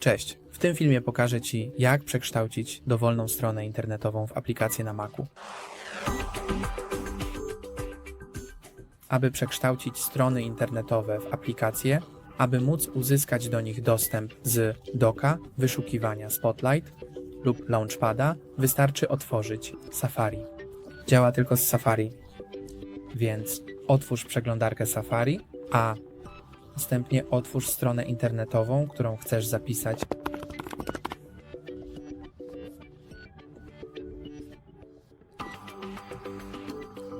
Cześć! W tym filmie pokażę Ci, jak przekształcić dowolną stronę internetową w aplikację na Macu. Aby przekształcić strony internetowe w aplikacje, aby móc uzyskać do nich dostęp z doka, wyszukiwania Spotlight lub Launchpada, wystarczy otworzyć Safari. Działa tylko z Safari, więc otwórz przeglądarkę Safari, a następnie otwórz stronę internetową, którą chcesz zapisać.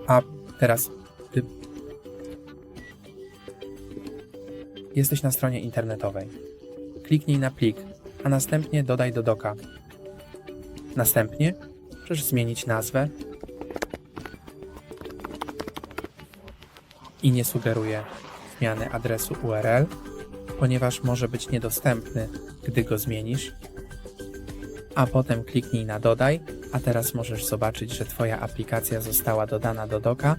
A teraz ty jesteś na stronie internetowej. Kliknij na plik, a następnie dodaj do doka. Następnie możesz zmienić nazwę i nie sugeruję zmiany adresu URL, ponieważ może być niedostępny, gdy go zmienisz. A potem kliknij na dodaj, a teraz możesz zobaczyć, że Twoja aplikacja została dodana do doka.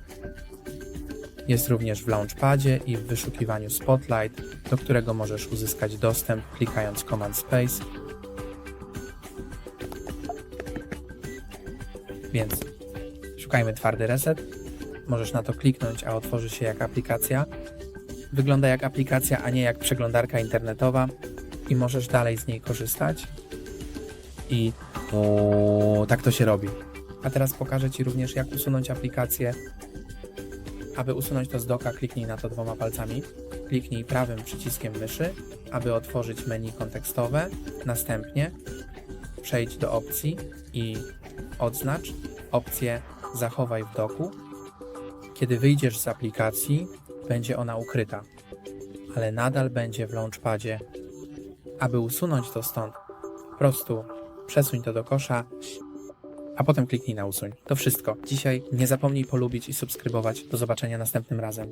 Jest również w Launchpadzie i w wyszukiwaniu Spotlight, do którego możesz uzyskać dostęp klikając Command Space. Więc szukajmy twardy reset. Możesz na to kliknąć, a otworzy się jak aplikacja. Wygląda jak aplikacja, a nie jak przeglądarka internetowa i możesz dalej z niej korzystać. I o, tak to się robi. A teraz pokażę Ci również, jak usunąć aplikację. Aby usunąć to z doka, kliknij na to dwoma palcami. Kliknij prawym przyciskiem myszy, aby otworzyć menu kontekstowe. Następnie przejdź do opcji i odznacz opcję Zachowaj w doku. Kiedy wyjdziesz z aplikacji, będzie ona ukryta, ale nadal będzie w Launchpadzie. Aby usunąć to stąd, po prostu przesuń to do kosza, a potem kliknij na usuń. To wszystko. Dzisiaj nie zapomnij polubić i subskrybować. Do zobaczenia następnym razem.